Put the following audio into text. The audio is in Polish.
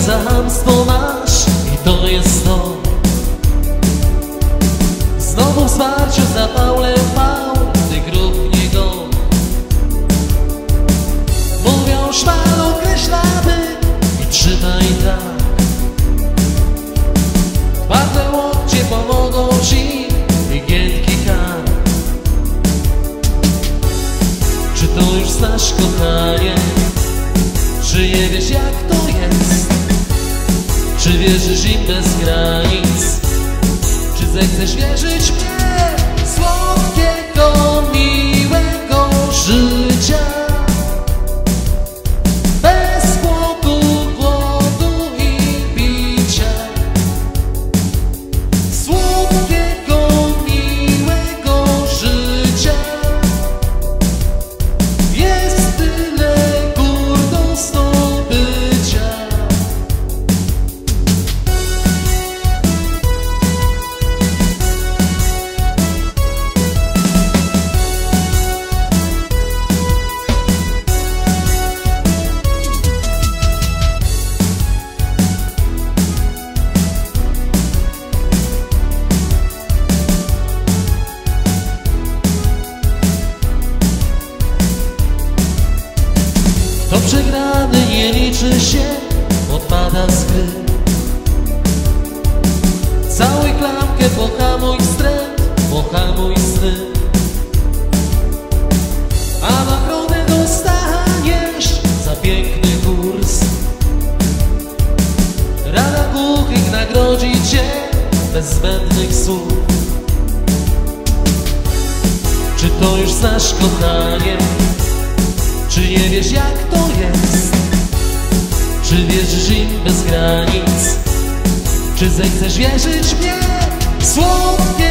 za hamstwo masz. I to jest to. Znowu w zwarciu za Paulem pał, ty grób wiesz jak to jest? Czy wierzysz im bez granic? Czy zechcesz wierzyć mnie? Przegrany nie liczy się, odpada z gry. Cały klamkę pohamuj wstręt, pohamuj sny. A nagrodę dostaniesz za piękny kurs. Rada głuchych nagrodzi cię bez zbędnych słów. Czy to już znasz kochanie? Czy nie wiesz jak to bez granic? Czy zechcesz wierzyć mnie? Słodkiego,